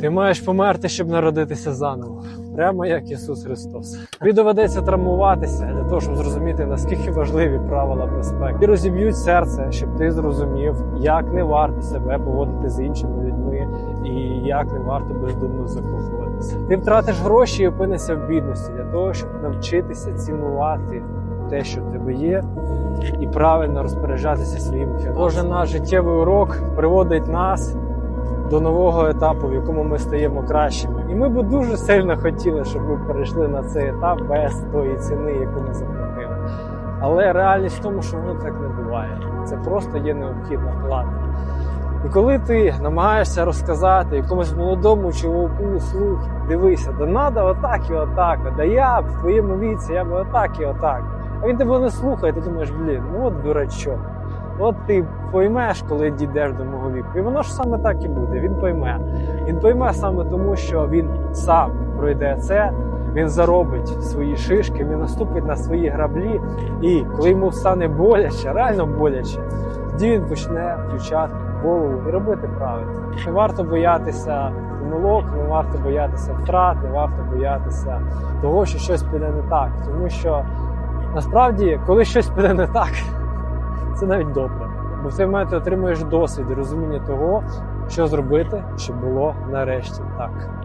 Ти маєш померти, щоб народитися заново, прямо як Ісус Христос. Тобі доведеться травмуватися для того, щоб зрозуміти, наскільки важливі правила безпеки. І розіб'ють серце, щоб ти зрозумів, як не варто себе поводити з іншими людьми і як не варто бездумно закохуватися. Ти втратиш гроші і опинишся в бідності для того, щоб навчитися цінувати те, що в тебе є, і правильно розпоряджатися своїм фінансами. Кожен наш життєвий урок приводить нас до нового етапу, в якому ми стаємо кращими. І ми б дуже сильно хотіли, щоб ми перейшли на цей етап без тої ціни, яку ми заплатили. Але реальність в тому, що воно так не буває. Це просто є необхідна плата. І коли ти намагаєшся розказати якомусь молодому чоловіку, слухай, дивися, да надо отак і отак, да я б в твоєму віці, я б отак і отак. А він тебе не слухає, ти думаєш, блін, ну от дурачок. От ти поймеш, коли дійдеш до мого віку. І воно ж саме так і буде. Він пойме. Він пойме саме тому, що він сам пройде це, він заробить свої шишки, він наступить на свої граблі. І коли йому стане боляче, реально боляче, тоді він почне включати голову і робити правильно. Не варто боятися помилок, не варто боятися втрат, не варто боятися того, що щось піде не так. Тому що насправді, коли щось піде не так, це навіть добре. Бо в цей момент ти отримуєш досвід і розуміння того, що зробити, щоб було нарешті так.